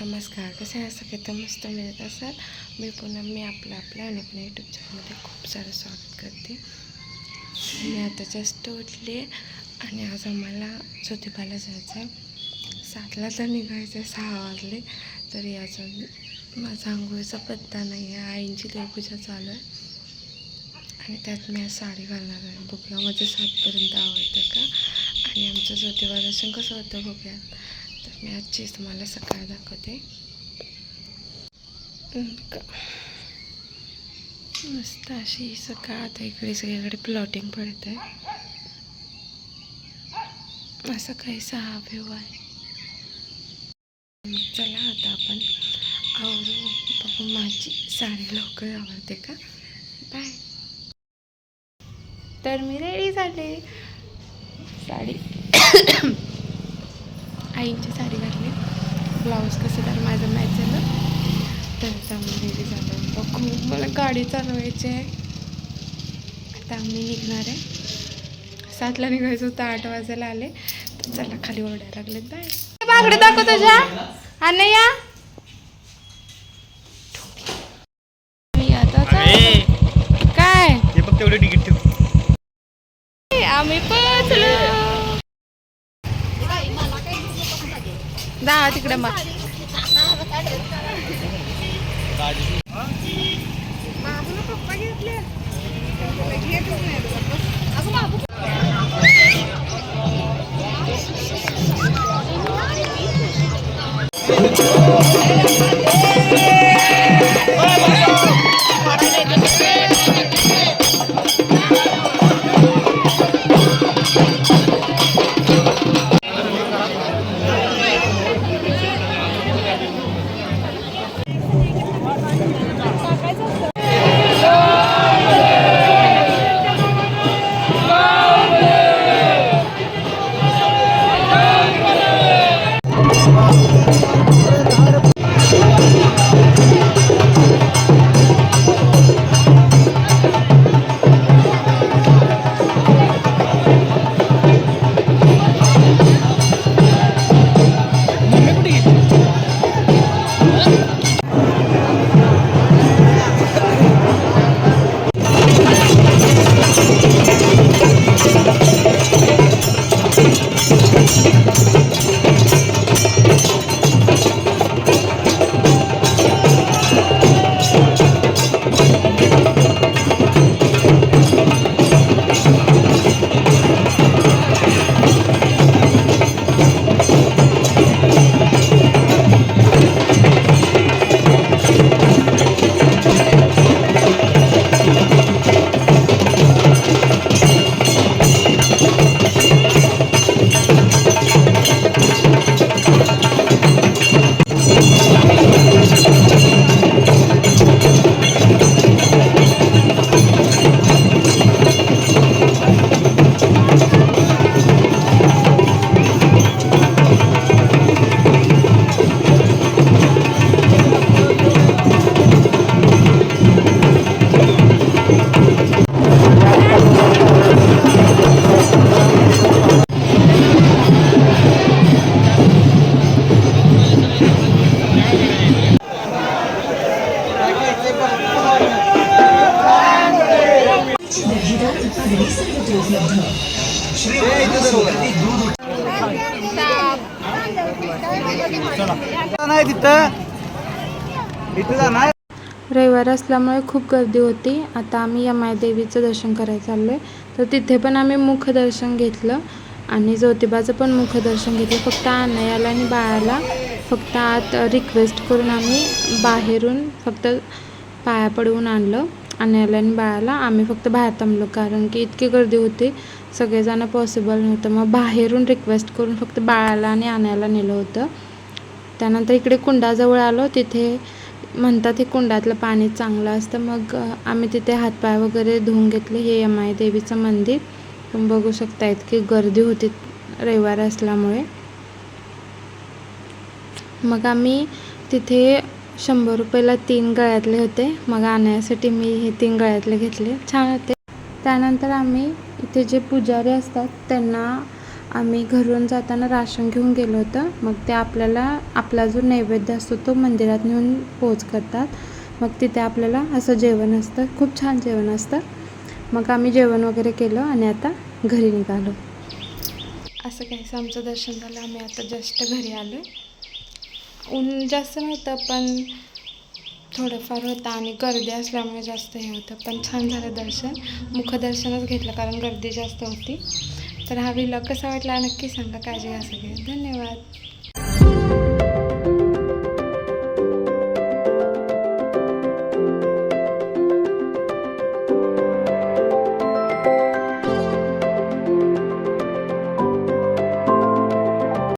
नमस्कार कसे आहे सगळे? तर मस्त मिळत असाल. मी पुन्हा मी आपलं आपल्या आणि पण यूट्यूब चॅनलमध्ये खूप सारं स्वागत करते. मी आता जस्ट उठले आणि आज आम्हाला ज्योतिबाला जायचं आहे सातला तर निघायचं आहे सहा वाजले तरी अजून माझा आंघोळीचा पत्ता नाही आहे. आईंची देवपूजा चालू आहे. आणि त्यात मी आज साडी घालणार आहे. बघूया माझं सातपर्यंत आवडतं का? आणि आमचं ज्योतिबा दर्शन कसं होतं बघूयात. तर मी आजचीच तुम्हाला सकाळ दाखवते. का- मस्त अशी सकाळ. आता इकडे सगळीकडे प्लॉटिंग पडत आहे असं काही सहा व्ह्यू आहे. चला आता आपण आवडू बघू माझी साडी लवकर आवडते का? बाय तर मी रेडी झाले. साडी. आईंची साडी घातली. ब्लाऊज कसं तर माझं मॅच झालं. तर आता मी रेडी झालो बघू मला गाडी चालवायची आहे. आता आम्ही निघणार आहे. सातला निघायचं होतं आठ वाजायला आले. तर चला खाली ओरडायला लागले. बाय. बागडे दाखव तुझ्या. आता चाल- काय? हे फक्त एवढे तिकीट ठेव. आम्ही पोचलो दहा तिकडे मग. नाही तिथं. इथं जाणार रविवार असल्यामुळे खूप गर्दी होती. आता आम्ही यमायदेवीचं दर्शन करायला चाललो आहे तर तिथे पण आम्ही मुखदर्शन घेतलं आणि ज्योतिबाचं पण मुखदर्शन घेतलं. फक्त अनयाला आणि बाळाला. फक्त आत रिक्वेस्ट करून आम्ही बाहेरून फक्त पाया पडवून आणलं. अनयाला आणि बाळाला. आम्ही फक्त बाहेर थांबलो. कारण की इतकी गर्दी होती. सगळेजणं पॉसिबल नव्हतं. मग बाहेरून रिक्वेस्ट करून फक्त बाळाला आणि आणायला नेलं होतं. त्यानंतर इकडे कुंडाजवळ आलो. तिथे म्हणतात हे कुंडातलं पाणी चांगलं असतं. मग आम्ही तिथे हातपाय वगैरे धुवून घेतले. हे यमाई देवीचं मंदिर. तुम्ही बघू शकता इतकी गर्दी होती रविवार असल्यामुळे. मग आम्ही तिथे शंभर रुपयाला तीन गळ्यातले होते. मग आणण्यासाठी मी हे तीन गळ्यातले घेतले. छान होते. त्यानंतर आम्ही इथे जे पुजारी असतात त्यांना आम्ही घरून जाताना राशन घेऊन गेलो होतं. मग ते आपल्याला आपला जो नैवेद्य असतो तो मंदिरात नेऊन पोच करतात. मग तिथे आपल्याला असं जेवण असतं. खूप छान जेवण असतं. मग आम्ही जेवण वगैरे केलं आणि आता घरी निघालो. असं काहीसं आमचं दर्शन झालं. आम्ही आता जस्ट घरी आलो ऊन जास्त नव्हतं पण थोडंफार होतं आणि गर्दी असल्यामुळे जास्त हे होतं. पण छान झालं दर्शन. मुखदर्शनच घेतलं कारण गर्दी जास्त होती. तर हा व्हिलॉग कसा वाटला? नक्की सांगा काळजी घ्या सगळे. धन्यवाद.